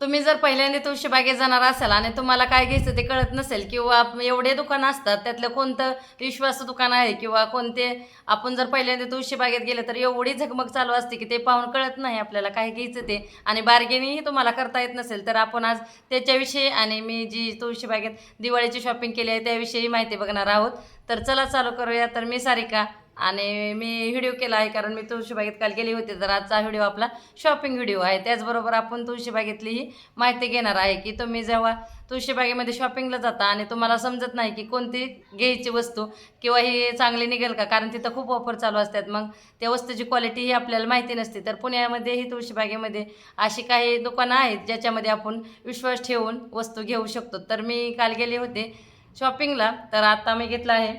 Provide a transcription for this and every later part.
तुम्ही जर पहिल्यांदा तुळशीबागेत जाणार असाल आणि तुम्हाला काय घ्यायचं ते कळत नसेल किंवा एवढे दुकानं असतात त्यातलं कोणतं विश्वास दुकान आहे किंवा कोणते आपण जर पहिल्यांदा तुळशीबागेत गेले तर एवढी झगमग चालू असते की ते पाहून कळत नाही आपल्याला काय घ्यायचं ते. आणि बार्गेनिंगही तुम्हाला करता येत नसेल तर आपण आज त्याच्याविषयी आणि मी जी तुळशीबागेत दिवाळीची शॉपिंग केली आहे त्याविषयी माहिती बघणार आहोत. तर चला चालू करूया. तर मी सारिका आणि मी व्हिडिओ केला आहे कारण मी तुळशीबागेत काल गेली होती तर आजचा व्हिडिओ आपला शॉपिंग व्हिडिओ आहे. त्याचबरोबर आपण तुळशीबागेतलीही माहिती घेणार आहे की तुम्ही जेव्हा तुळशीबागेमध्ये शॉपिंगला जाता आणि तुम्हाला समजत नाही की कोणती घ्यायची वस्तू किंवा ही चांगली निघेल का कारण तिथं खूप ऑफर चालू असतात. मग त्या वस्तूची क्वालिटी ही आपल्याला माहिती नसते. तर पुण्यामध्येही तुळशीबागेमध्ये अशी काही दुकानं आहेत ज्याच्यामध्ये आपण विश्वास ठेवून वस्तू घेऊ शकतो. तर मी काल गेले होते शॉपिंगला तर आता मी घेतलं आहे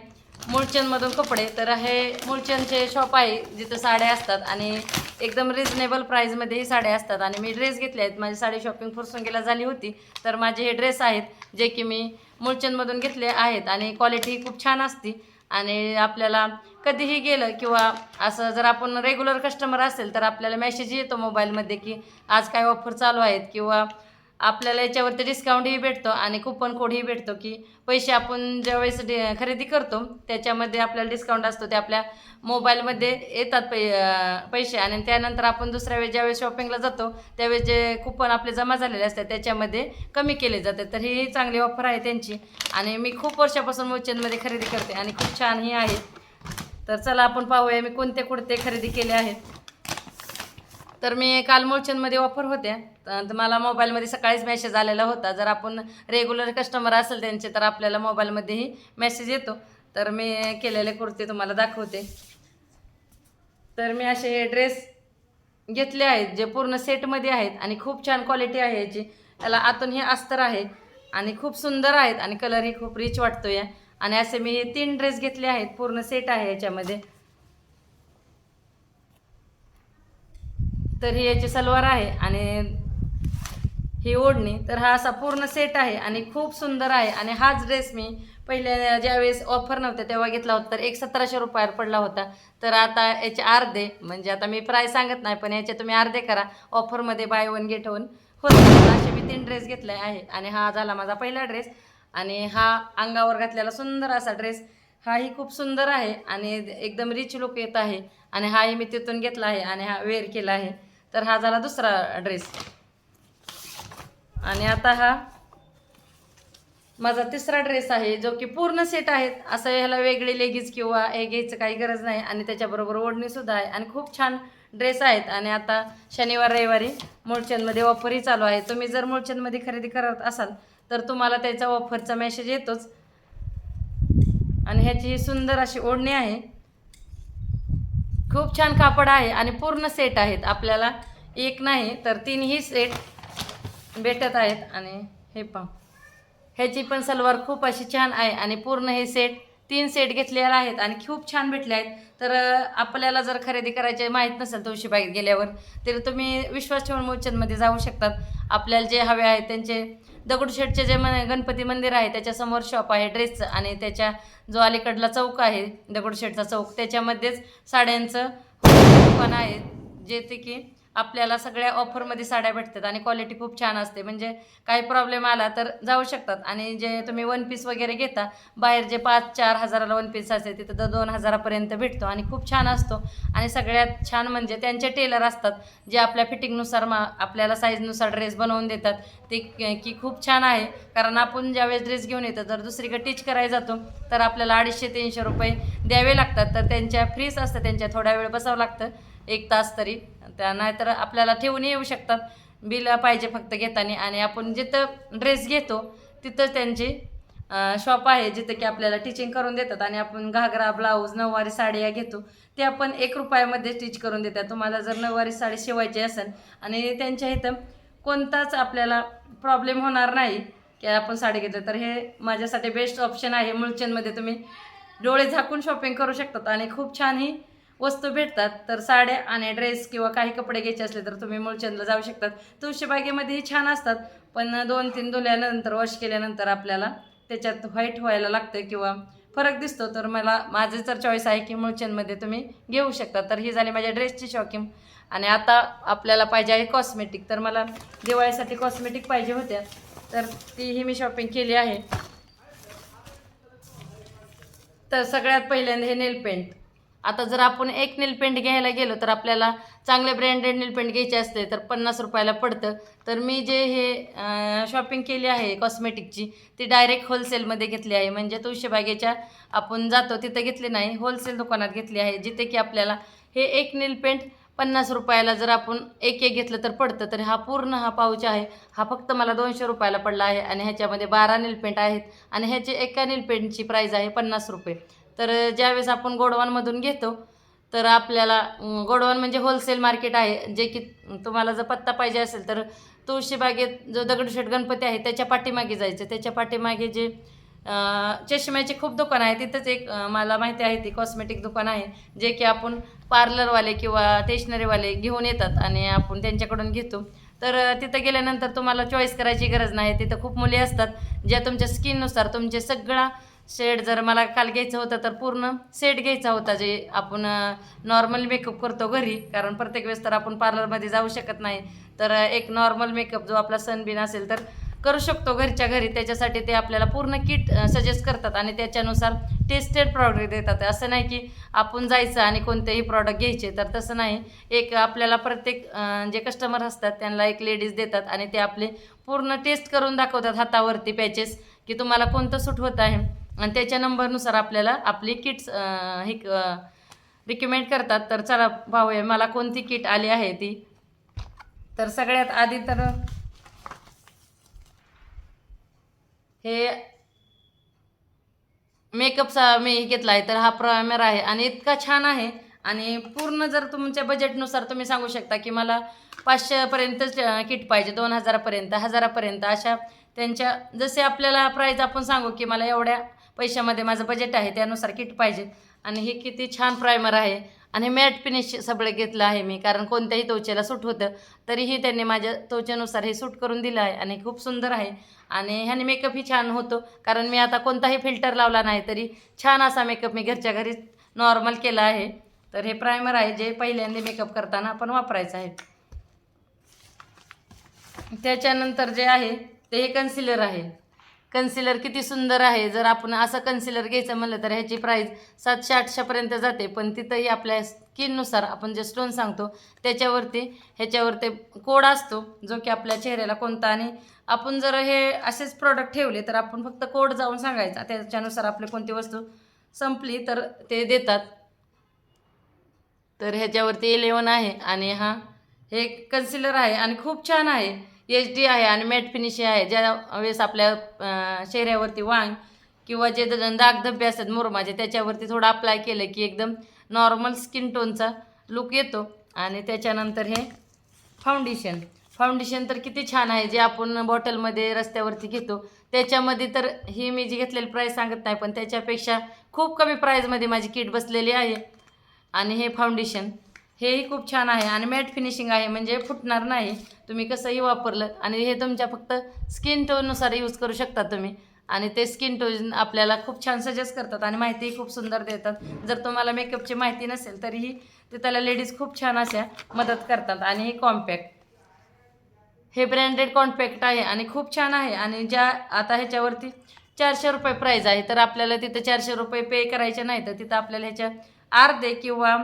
मुळचंदमधून कपडे तर हे मूळचंदचे शॉप आहे जिथं साड्या असतात आणि एकदम रिजनेबल प्राईजमध्येही साड्या असतात. आणि मी ड्रेस घेतले आहेत. माझी साडी शॉपिंग फुरसुंगीला झाली होती. तर माझे हे ड्रेस आहेत जे की मी मुळचंदमधून घेतले आहेत. आणि क्वालिटी खूप छान असते. आणि आपल्याला कधीही गेलं किंवा असं जर आपण रेग्युलर कस्टमर असेल तर आपल्याला मेसेज येतो मोबाईलमध्ये की आज काय ऑफर चालू आहेत किंवा आपल्याला याच्यावरती डिस्काउंटही भेटतो आणि कुपन कोडही भेटतो की पैसे आपण ज्यावेळेस डि खरेदी करतो त्याच्यामध्ये आपल्याला डिस्काउंट असतो. ते आपल्या मोबाईलमध्ये येतात पै पैसे आणि त्यानंतर आपण दुसऱ्या वेळेस ज्यावेळेस शॉपिंगला जातो त्यावेळेस जे कुपन आपले जमा झालेले असतात त्याच्यामध्ये कमी केले जाते तर ही चांगली ऑफर आहे त्यांची आणि मी खूप वर्षापासून मोचनमध्ये खरेदी करते आणि खूप छान ही आहे. तर चला आपण पाहूया मी कोणते कुडते खरेदी केले आहेत. तर मी काल मोलचंदमध्ये ऑफर होत्या. तर मला मोबाईलमध्ये सकाळीच मेसेज आलेला होता. जर आपण रेग्युलर कस्टमर असेल त्यांचे तर आपल्याला मोबाईलमध्येही मेसेज येतो. तर मी केलेले कुर्ते तुम्हाला दाखवते. तर मी असे ड्रेस घेतले आहेत जे पूर्ण सेटमध्ये आहेत आणि खूप छान क्वालिटी आहे याची. त्याला आतून हे अस्तर आहे आणि खूप सुंदर आहेत आणि कलरही खूप रिच वाटतो या आणि असे मी हे तीन ड्रेस घेतले आहेत पूर्ण सेट आहे याच्यामध्ये. तर ही याची सलवार आहे आणि ही ओढणी. तर हा असा पूर्ण सेट आहे आणि खूप सुंदर आहे. आणि हाच ड्रेस मी पहिल्या ज्यावेळेस ऑफर नव्हत्या तेव्हा घेतला होता तर एक सतराशे रुपयावर पडला होता. तर आता याचे अर्धे म्हणजे आता मी प्राईस सांगत नाही पण याचे तुम्ही अर्धे करा. ऑफरमध्ये बाय वन गेट वन होतं असे मी तीन ड्रेस घेतले आहे. आणि हा झाला माझा पहिला ड्रेस आणि हा अंगावर घातलेला सुंदर असा ड्रेस हाही खूप सुंदर आहे आणि एकदम रिच लुक येत आहे. आणि हाही मी तिथून घेतला आहे आणि हा वेअर केला आहे. तर हा झाला दुसरा ड्रेस आणि आता हा माझा तिसरा ड्रेस आहे जो की पूर्ण सेट आहेत. असं ह्याला वेगळे लेगीज किंवा हे घ्यायचं काही गरज नाही. आणि त्याच्याबरोबर ओढणीसुद्धा आहे. आणि खूप छान ड्रेस आहेत. आणि आता शनिवार रविवारी मुळचंदमध्ये ऑफरही चालू आहे. तुम्ही जर मुळचंदमध्ये खरेदी करत असाल तर तुम्हाला त्याचा ऑफरचा मेसेज येतोच. आणि ह्याची सुंदर अशी ओढणी आहे. खूप छान कापड आहे आणि पूर्ण सेट आहेत. आपल्याला एक नाही तर तीनही सेट भेटत आहेत आणि हे पहा. ह्याची पण सलवार खूप अशी छान आहे आणि पूर्ण हे सेट तीन सेट घेतलेले आहेत आणि खूप छान भेटले आहेत. तर आपल्याला जर खरेदी करायचे माहीत नसेल तुळशीबागेत गेल्यावर तर तुम्ही विश्वास ठेवून मोचनमध्ये जाऊ शकतात. आपल्याला जे हवे आहेत त्यांचे दगडूशेठचे जे मन गणपती मंदिर आहे त्याच्यासमोर शॉप आहे ड्रेसचं आणि त्याच्या जो अलीकडला चौक आहे दगडूशेठचा चौक त्याच्यामध्येच साड्यांचं दुकान आहे. जे ते की आपल्याला सगळ्या ऑफरमध्ये साड्या भेटतात आणि क्वालिटी खूप छान असते. म्हणजे काही प्रॉब्लेम आला तर जाऊ शकतात. आणि जे तुम्ही वन पीस वगैरे घेता बाहेर जे पाच चार हजाराला वन पीस असते तिथं तर दोन हजारापर्यंत भेटतो आणि खूप छान असतो. आणि सगळ्यात छान म्हणजे त्यांचे टेलर असतात जे आपल्या फिटिंगनुसार मा आपल्याला साईजनुसार ड्रेस बनवून देतात. ते की खूप छान आहे. कारण आपण ज्यावेळेस ड्रेस घेऊन येतो जर दुसरीकडे टीच करायला जातो तर आपल्याला अडीचशे तीनशे रुपये द्यावे लागतात. तर त्यांच्या फ्रीज असतं त्यांच्या थोड्या वेळ बसावं लागतं. एक तास तरी. त्या नाहीतर आपल्याला ठेवून येऊ शकतात. बिल पाहिजे फक्त घेताना आणि आपण जिथं ड्रेस घेतो तिथं त्यांची शॉप आहे जिथं की आपल्याला टिचिंग करून देतात आणि आपण घागरा ब्लाऊज नऊवारी साडी या घेतो. ते आपण एक रुपयामध्ये स्टिच करून देतात. तुम्हाला जर नऊवारी साडी शिवायची असेल आणि त्यांच्या इथं कोणताच आपल्याला प्रॉब्लेम होणार नाही की आपण साडी घेतलं. तर हे माझ्यासाठी बेस्ट ऑप्शन आहे. मुळचेनमध्ये तुम्ही डोळे झाकून शॉपिंग करू शकतात आणि खूप छान ही वस्तू भेटतात तर साड्या आणि ड्रेस किंवा काही कपडे घ्यायचे असले तर तुम्ही मुळचंदला जाऊ शकतात. तुळशीबागेमध्येही छान असतात पण दोन तीन धुल्यानंतर वॉश केल्यानंतर आपल्याला त्याच्यात व्हाईट व्हायला लागतं किंवा फरक दिसतो. तर मला माझं तर चॉईस आहे की मूळचंदमध्ये तुम्ही घेऊ शकता. तर ही झाली माझ्या ड्रेसची शॉकिंग आणि आता आपल्याला पाहिजे आहे कॉस्मेटिक तर मला दिवाळीसाठी कॉस्मेटिक पाहिजे होत्या. तर तीही मी शॉपिंग केली आहे. तर सगळ्यात पहिल्यांदा हे नेल पेंट आता जर आपण एक नेल पेंट घ्यायला गेलो तर आपल्याला चांगले ब्रँडेड नेल पेंट घ्यायचे असते तर पन्नास रुपयाला पडतं. तर मी जे हे शॉपिंग केली आहे कॉस्मेटिकची ती डायरेक्ट होलसेलमध्ये घेतली आहे. म्हणजे तुळशीबागेच्या आपण जातो तिथं घेतली नाही होलसेल दुकानात घेतली आहे जिथे की आपल्याला हे एक नेल पेंट पन्नास रुपयाला जर आपण एक एक घेतलं तर पडतं. तर हा पूर्ण हा पाऊच आहे. हा फक्त मला दोनशे रुपयाला पडला आहे आणि ह्याच्यामध्ये बारा नीलपेंट आहेत आणि ह्याचे एका नीलपेंटची प्राईज आहे पन्नास रुपये. तर ज्यावेळेस आपण गोडवानमधून घेतो तर आपल्याला गोडवान म्हणजे होलसेल मार्केट आहे जे की तुम्हाला जर पत्ता पाहिजे असेल तर तुळशीबागेत जो दगडूशेठ गणपती आहे त्याच्या पाठीमागे जायचं. त्याच्या पाठीमागे जे चष्म्याचे खूप दुकान आहे तिथंच एक मला माहिती आहे ती कॉस्मेटिक दुकान आहे जे की आपण पार्लरवाले किंवा स्टेशनरीवाले घेऊन येतात आणि आपण त्यांच्याकडून घेतो. तर तिथं गेल्यानंतर तुम्हाला चॉईस करायची गरज नाही तिथं खूप मुली असतात ज्या तुमच्या स्किननुसार तुमचे सगळा शेड जर मला काल घ्यायचं होतं तर पूर्ण सेट घ्यायचा होता जे आपण नॉर्मल मेकअप करतो घरी कारण प्रत्येक वेळेस तर आपण पार्लरमध्ये जाऊ शकत नाही. तर एक नॉर्मल मेकअप जो आपला सनबिन असेल तर करू शकतो घरच्या घरी. त्याच्यासाठी ते आपल्याला पूर्ण किट सजेस्ट करतात आणि त्याच्यानुसार टेस्टेड प्रॉडक्ट देतात. असं नाही की आपण जायचं आणि कोणतेही प्रॉडक्ट घ्यायचे तर तसं नाही. एक आपल्याला प्रत्येक जे कस्टमर असतात त्यांना एक लेडीज देतात आणि ते आपले पूर्ण टेस्ट करून दाखवतात हातावरती पॅचेस की तुम्हाला कोणतं सूट होत आहे. आणि त्याच्या नंबरनुसार आपल्याला आपली किट्स हे रिकमेंड करतात. तर चला पाहूया मला कोणती किट आली आहे ती. तर सगळ्यात आधी तर हे मेकअपचा मी घेतला आहे तर हा प्रायमर आहे आणि इतका छान आहे. आणि पूर्ण जर तुमच्या बजेटनुसार तुम्ही सांगू शकता की मला पाचशेपर्यंतच किट पाहिजे दोन हजारापर्यंत हजारापर्यंत. अशा त्यांच्या जसे आपल्याला प्राईज आपण सांगू की मला एवढ्या पैशामध्ये माझं बजेट आहे त्यानुसार किट पाहिजे. आणि हे किती छान प्रायमर आहे. आणि मॅट फिनिश सगळं घेतलं आहे मी कारण कोणत्याही त्वचेला सूट होतं तरीही त्यांनी माझ्या त्वचेनुसार हे सूट करून दिलं आहे आणि खूप सुंदर आहे. आणि ह्याने मेकअपही छान होतो कारण मी आता कोणताही फिल्टर लावला नाही तरी छान असा मेकअप मी घरच्या घरी नॉर्मल केला आहे. तर हे प्रायमर आहे जे पहिल्यांदा मेकअप करताना आपण वापरायचं आहे. त्याच्यानंतर जे आहे ते हे कन्सिलर आहे. कन्सिलर किती सुंदर आहे. जर आपण असं कन्सिलर घ्यायचं म्हणलं तर ह्याची प्राईस सातशे आठशेपर्यंत जाते. पण तिथंही आपल्या स्किननुसार आपण जे स्टोन सांगतो त्याच्यावरती ह्याच्यावरती कोड असतो जो की आपल्या चेहऱ्याला कोणता. आणि आपण जर हे असेच प्रोडक्ट ठेवले तर आपण फक्त कोड जाऊन सांगायचा. त्याच्यानुसार आपली कोणती वस्तू संपली तर ते देतात. तर ह्याच्यावरती इलेवन आहे. आणि हा हे कन्सिलर आहे. आणि खूप छान आहे. एच डी आहे आणि मॅट फिनिश आहे. ज्या वेळेस आपल्या चेहऱ्यावरती वांग किंवा जे द- असतात मुरमाचे त्याच्यावरती थोडं अप्लाय केलं की एकदम नॉर्मल स्किन टोनचा लुक येतो. आणि त्याच्यानंतर हे फाउंडेशन फाउंडेशन तर किती छान आहे जे आपण बॉटलमध्ये रस्त्यावरती घेतो. त्याच्यामध्ये तर ही मी जी घेतलेली प्राईस सांगत नाही पण त्याच्यापेक्षा खूप कमी प्राईजमध्ये माझी किट बसलेली आहे. आणि हे फाउंडेशन हेही खूप छान आहे आणि मॅट फिनिशिंग आहे म्हणजे फुटणार नाही. तुम्ही कसंही वापरलं आणि हे तुमच्या फक्त स्किन टोननुसार यूज करू शकता तुम्ही. आणि ते स्किन टोन आपल्याला खूप छान सजेस्ट करतात आणि माहितीही खूप सुंदर देतात. जर तुम्हाला मेकअपची माहिती नसेल तरीही ते त्याला लेडीज खूप छान अशा मदत करतात आणि हे कॉम्पॅक्ट. हे ब्रँडेड कॉम्पॅक्ट आहे आणि खूप छान आहे आणि ज्या आता ह्याच्यावरती चारशे रुपये प्राईज आहे तर आपल्याला तिथं चारशे रुपये पे करायचे नाही तर तिथं आपल्याला ह्याच्या अर्धे किंवा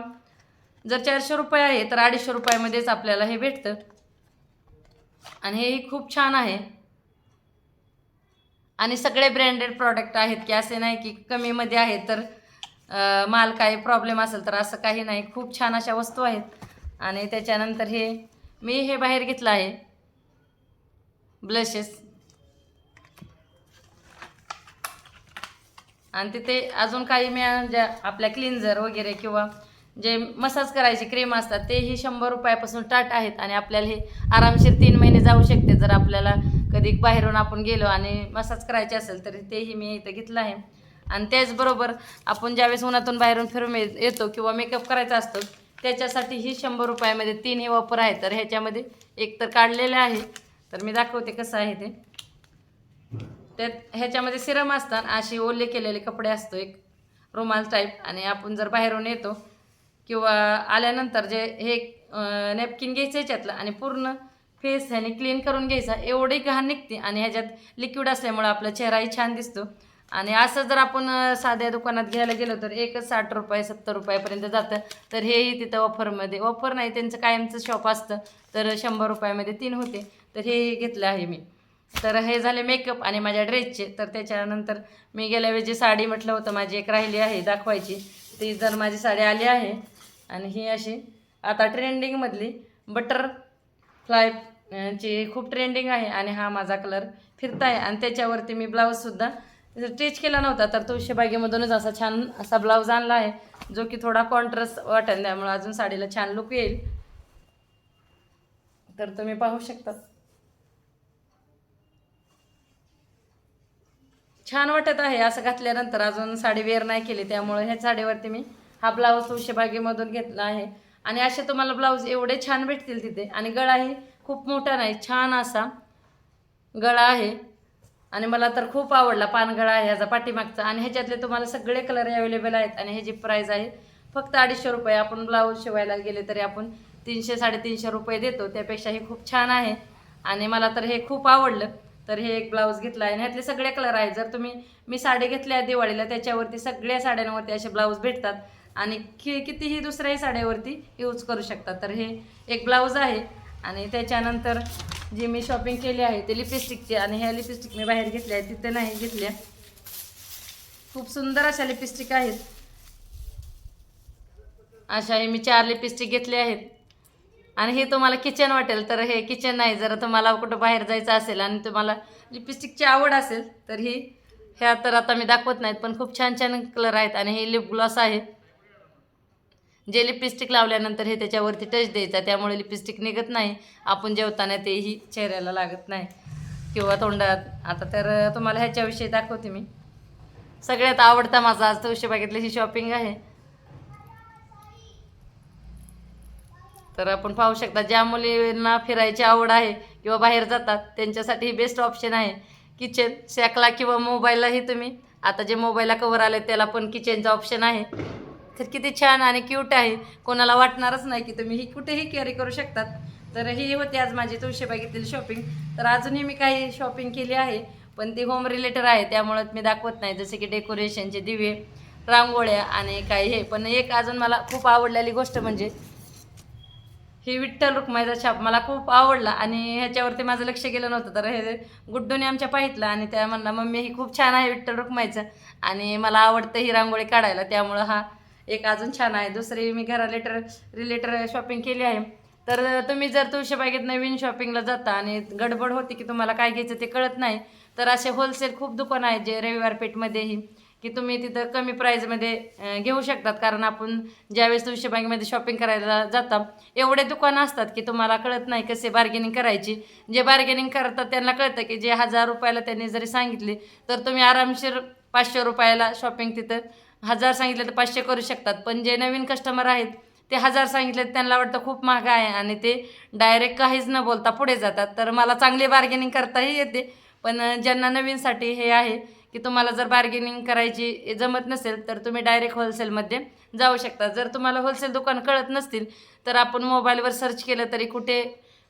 जर चारशे रुपये आहे तर अडीचशे रुपयामध्येच आपल्याला हे भेटतं. आणि हेही खूप छान आहे. आणि सगळे ब्रँडेड प्रॉडक्ट आहेत की असे नाही की कमीमध्ये आहे तर माल काही प्रॉब्लेम असेल तर असं काही नाही. खूप छान अशा वस्तू आहेत. आणि त्याच्यानंतर हे मी हे बाहेर घेतलं आहे. ब्लशेस आणि तिथे अजून काही मी ज्या आपल्या क्लिन्झर वगैरे किंवा जे मसाज करायचे क्रीम असतात तेही शंभर रुपयापासून स्टार्ट आहेत आणि आपल्याला हे आरामशीर तीन महिने जाऊ शकते. जर आपल्याला कधी बाहेरून आपण गेलो आणि मसाज करायचे असेल तर तेही मी इथं घेतलं आहे. आणि त्याचबरोबर आपण ज्यावेळेस उन्हातून बाहेरून फिरून येतो किंवा मेकअप करायचा असतो त्याच्यासाठी ही शंभर रुपयामध्ये तीन हे वापर आहे तर ह्याच्यामध्ये एक तर काढलेलं आहे. तर मी दाखवते कसं आहे ते. त्यात ह्याच्यामध्ये सिरम असतात. अशी ओले केलेले कपडे असतो एक रुमाल टाईप आणि आपण जर बाहेरून येतो किंवा आल्यानंतर जे हे नॅपकिन घ्यायचं याच्यातलं आणि पूर्ण फेस ह्याने क्लीन करून घ्यायचा एवढी घाण निघते आणि ह्याच्यात लिक्विड असल्यामुळं आपला चेहराही छान दिसतो. आणि असं जर आपण साध्या दुकानात घ्यायला गेलो तर एकच साठ रुपये सत्तर रुपयापर्यंत जातं. तर हेही तिथं ऑफरमध्ये ऑफर नाही त्यांचं कायमचं शॉप असतं. तर शंभर रुपयामध्ये तीन होते. तर हे घेतलं आहे मी. तर हे झाले मेकअप आणि माझ्या ड्रेसचे तर त्याच्यानंतर मी गेल्या वेळी जी साडी म्हटलं होतं माझी एक राहिली आहे दाखवायची. ती जर माझी साडी आली आहे आणि ही अशी आता ट्रेंडिंगमधली बटर फ्लाय ची खूप ट्रेंडिंग आहे आणि हा माझा कलर फिरता आहे. आणि त्याच्यावरती मी ब्लाऊजसुद्धा स्टिच केला नव्हता तर तो शिबागेमधूनच असा छान असा ब्लाऊज आणला आहे जो की थोडा कॉन्ट्रास्ट वाटेल त्यामुळे अजून साडीला छान लुक येईल. तर तुम्ही पाहू शकता. छान वाटत आहे असं घातल्यानंतर अजून साडी वेअर नाही केली त्यामुळे ह्या साडीवरती मी हा ब्लाऊज तुळशी बागेमधून घेतला आहे. आणि असे तुम्हाला ब्लाऊज एवढे छान भेटतील तिथे. आणि गळाही खूप मोठा नाही छान असा गळा आहे. आणि मला तर खूप आवडला पानगळा आहे ह्याचा पाठीमागचा. आणि ह्याच्यातले तुम्हाला सगळे कलर अवेलेबल आहेत. आणि ह्याची प्राईज आहे फक्त अडीचशे रुपये आपण ब्लाऊज शिवायला गेले तरी आपण तीनशे साडेतीनशे रुपये देतो. त्यापेक्षा हे खूप छान आहे. आणि मला तर हे खूप आवडलं. तर हे एक ब्लाऊज घेतला आहे. आणि ह्यातले सगळे कलर आहेत. जर तुम्ही मी साडी घेतल्या दिवाळीला त्याच्यावरती सगळ्या साड्यांवरती असे ब्लाऊज भेटतात. आणि कि कितीही दुसऱ्याही साड्यावरती यूज करू शकता. तर हे एक ब्लाऊज आहे आणि त्याच्यानंतर जी मी शॉपिंग केली आहे ते लिपस्टिकची आणि ह्या लिपस्टिक मी बाहेर घेतल्या आहेत तिथे नाही घेतल्या. खूप सुंदर अशा लिपस्टिक आहेत. अशा हे मी चार लिपस्टिक घेतले आहेत. आणि हे तुम्हाला किचन वाटेल तर हे किचन नाही. जर तुम्हाला कुठं बाहेर जायचं असेल आणि तुम्हाला लिपस्टिकची आवड असेल तर ही ह्या तर आता मी दाखवत नाहीत पण खूप छान छान कलर आहेत आणि हे लिप ग्लॉस आहे. जे लिपस्टिक लावल्यानंतर हे त्याच्यावरती टच द्यायचा त्यामुळे लिपस्टिक निघत नाही. आपण जेवताना तेही चेहऱ्याला लागत नाही. किंवा तोंडात. आता तर तुम्हाला ह्याच्याविषयी दाखवते मी. सगळ्यात आवडता माझा आज तुळशी बागेतली ही शॉपिंग आहे. तर आपण पाहू शकता ज्या मुलींना फिरायची आवड आहे किंवा बाहेर जातात त्यांच्यासाठी ही बेस्ट ऑप्शन आहे. किचन सॅकला किंवा मोबाईललाही तुम्ही. आता जे मोबाईलला कवर आले त्याला पण किचनचा ऑप्शन आहे. तर किती छान आणि क्यूट आहे. कोणाला वाटणारच नाही की तुम्ही ही कुठेही कॅरी करू शकतात. तर ही होती आज माझी तुळशीबागेतील शॉपिंग तर अजूनही मी काही शॉपिंग केली आहे पण ती होम रिलेटेड आहे त्यामुळं मी दाखवत नाही. जसे की डेकोरेशनचे दिवे रांगोळ्या आणि काही हे. पण एक अजून मला खूप आवडलेली गोष्ट म्हणजे ही विठ्ठल रुक्माईचा छाप मला खूप आवडला आणि ह्याच्यावरती माझं लक्ष गेलं नव्हतं. तर हे गुड्डूने आमच्या पाहितलं आणि त्या म्हणला मम्मी ही खूप छान आहे विठ्ठल रुक्माईचं. आणि मला आवडतं ही रांगोळी काढायला त्यामुळं हा एक अजून छान आहे. दुसरी मी घरा लेटर रिलेटर शॉपिंग केली आहे. तर तुम्ही जर तुळशीबागेत नवीन शॉपिंगला जाता आणि गडबड होती की तुम्हाला काय घ्यायचं ते कळत नाही तर असे होलसेल खूप दुकानं आहेत जे रविवार पेठमध्येही की तुम्ही तिथं कमी प्राईजमध्ये घेऊ शकतात. कारण आपण ज्यावेळेस तुळशीबागेमध्ये शॉपिंग करायला जाता एवढे दुकानं असतात की तुम्हाला कळत नाही कसे बार्गेनिंग करायची. जे बार्गेनिंग करतात त्यांना कळतं की जे हजार रुपयाला त्यांनी जरी सांगितले तर तुम्ही आरामशीर पाचशे रुपयाला शॉपिंग तिथं हजार सांगितले तर पाचशे करू शकतात. पण जे नवीन कस्टमर आहेत ते हजार सांगितले त्यांना वाटतं खूप महाग आहे आणि ते डायरेक्ट काहीच न बोलता पुढे जातात. तर मला चांगली बार्गेनिंग करताही येते. पण ज्यांना नवीनसाठी हे आहे की तुम्हाला जर बार्गेनिंग करायची जमत नसेल तर तुम्ही डायरेक्ट होलसेलमध्ये जाऊ शकता. जर तुम्हाला होलसेल दुकान कळत नसतील तर आपण मोबाईलवर सर्च केलं तरी कुठे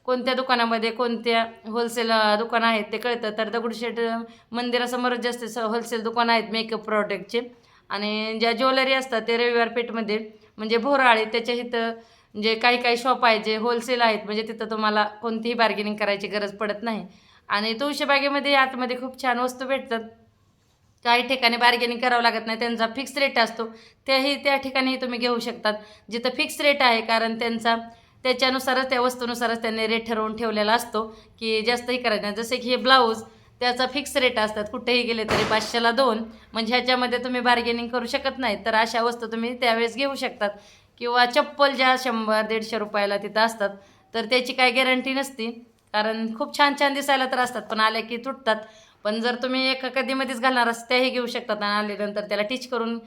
कोणत्या दुकानामध्ये कोणत्या होलसेल दुकानं आहेत ते कळतं. तर दगडूशेठ मंदिरासमोरच जास्त होलसेल दुकान आहेत मेकअप प्रॉडक्टचे आणि ज्या ज्वेलरी असतात ते रविवार पेठमध्ये म्हणजे भोराळे त्याच्या इथं जे काही काही शॉप आहेत जे होलसेल आहेत म्हणजे तिथं तुम्हाला कोणतीही बार्गेनिंग करायची गरज पडत नाही. आणि तुळशीबागेमध्ये आतमध्ये खूप छान वस्तू भेटतात. काही ठिकाणी बार्गेनिंग करावं लागत नाही त्यांचा फिक्स रेट असतो. त्याही त्या ठिकाणीही तुम्ही घेऊ शकतात. जिथं फिक्स रेट आहे कारण त्यांचा त्याच्यानुसारच त्या वस्तूनुसारच त्यांनी रेट ठरवून ठेवलेला असतो की जास्तही करायचं नाही. जसे की हे ब्लाऊज त्याचा फिक्स रेट असतात. कुठेही गेले तरी पाचशेला दोन. म्हणजे ह्याच्यामध्ये तुम्ही बार्गेनिंग करू शकत नाही. तर अशा वस्तू तुम्ही त्यावेळेस घेऊ शकतात. किंवा चप्पल ज्या शंभर दीडशे रुपयाला तिथं असतात. तर त्याची काही गॅरंटी नसती. कारण खूप छान छान दिसायला तर असतात. पण आल्या की तुटतात. पण जर तुम्ही एका कधीमध्येच घालणार असं त्याही घेऊ शकतात. आणि आल्यानंतर त्याला टीच करून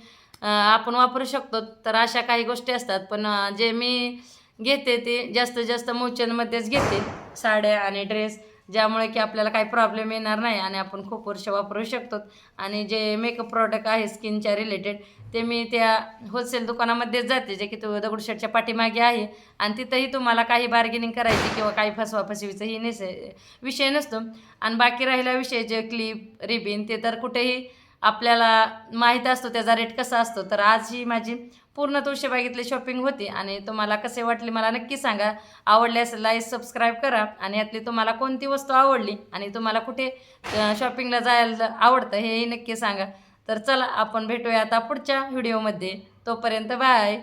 आपण वापरू शकतो. तर अशा काही गोष्टी असतात. पण जे मी घेते ते जास्तीत जास्त मोचनमध्येच घेते. साड्या आणि ड्रेस ज्यामुळे की आपल्याला काही प्रॉब्लेम येणार नाही आणि आपण खूप वर्ष वापरू शकतो आणि जे मेकअप प्रॉडक्ट आहे स्किनच्या रिलेटेड ते मी त्या होलसेल दुकानामध्येच जाते जे की तो दगडूशेठच्या पाठीमागे आहे. आणि तिथंही तुम्हाला काही बार्गेनिंग करायची किंवा काही फसवाफसवीचं ही नसे विषय नसतो. आणि बाकी राहिला विषय जे क्लिप रिबिन ते तर कुठेही आपल्याला माहीत असतो त्याचा रेट कसा असतो. तर आज ही माझी पूर्ण तुळशीबागेतली शॉपिंग होती आणि तुम्हाला कसे वाटले मला नक्की सांगा. आवडले असेल लाईक सबस्क्राईब करा आणि यातली तुम्हाला कोणती वस्तू आवडली आणि तुम्हाला कुठे शॉपिंगला जायला आवडतं हेही नक्की सांगा. तर चला आपण भेटूया आता पुढच्या व्हिडिओमध्ये तोपर्यंत बाय